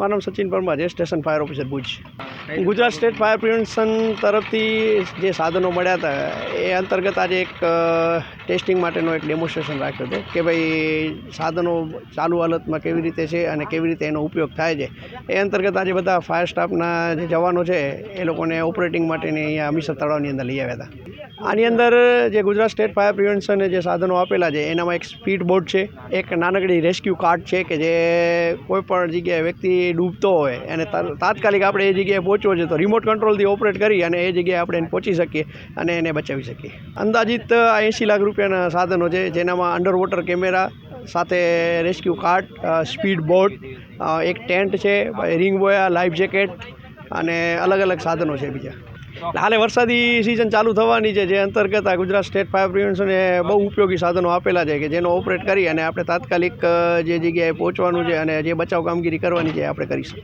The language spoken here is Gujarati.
મારું નામ સચિન પરમાર છે, station fire officer Bhuj. Gujarat state fire prevention તરફથી જે સાધનો મળ્યા હતા, એ અંતર્ગત આજે એક ટેસ્ટિંગ માટેનો એક ડેમોન્સ્ટ્રેશન રાખ્યો હતો કે ભાઈ સાધનો ચાલુ હાલતમાં કેવી રીતે છે અને કેવી રીતે એનો ઉપયોગ થાય છે. એ અંતર્ગત આજે બધા ફાયર સ્ટાફના જે જવાનો છે, એ લોકોને ઓપરેટિંગ માટેની અહીંયા અમીસર તળાવની અંદર લઈ આવ્યા હતા. આની અંદર જે ગુજરાત સ્ટેટ ફાયર પ્રિવેન્શને જે સાધનો આપેલા છે, એનામાં એક સ્પીડ બોટ છે, એક નાનકડી રેસ્ક્યુ કાર્ડ છે કે જે કોઈપણ જગ્યાએ વ્યક્તિ ડૂબતો હોય એને તાત્કાલિક આપણે એ જગ્યાએ પહોંચવો છે તો રિમોટ કંટ્રોલથી ઓપરેટ કરી અને એ જગ્યાએ આપણે એને પહોંચી શકીએ અને એને બચાવી શકીએ. અંદાજિત એંશી લાખ રૂપિયાના સાધનો છે, જેનામાં અંડર વોટર કેમેરા સાથે રેસ્ક્યુ કાર્ડ સ્પીડ બોટ એક ટેન્ટ છે રિંગ બોયા લાઈફ જેકેટ અને અલગ અલગ સાધનો છે બીજા. હાલે વરસાદી સિઝન ચાલુ થવાની છે, જે અંતર્ગત આ ગુજરાત સ્ટેટ ફાયર પ્રિવેન્શને બહુ ઉપયોગી સાધનો આપેલા છે કે જેનો ઓપરેટ કરી અને આપણે તાત્કાલિક જે જગ્યાએ પહોંચવાનું છે અને જે બચાવ કામગીરી કરવાની છે આપણે કરીશું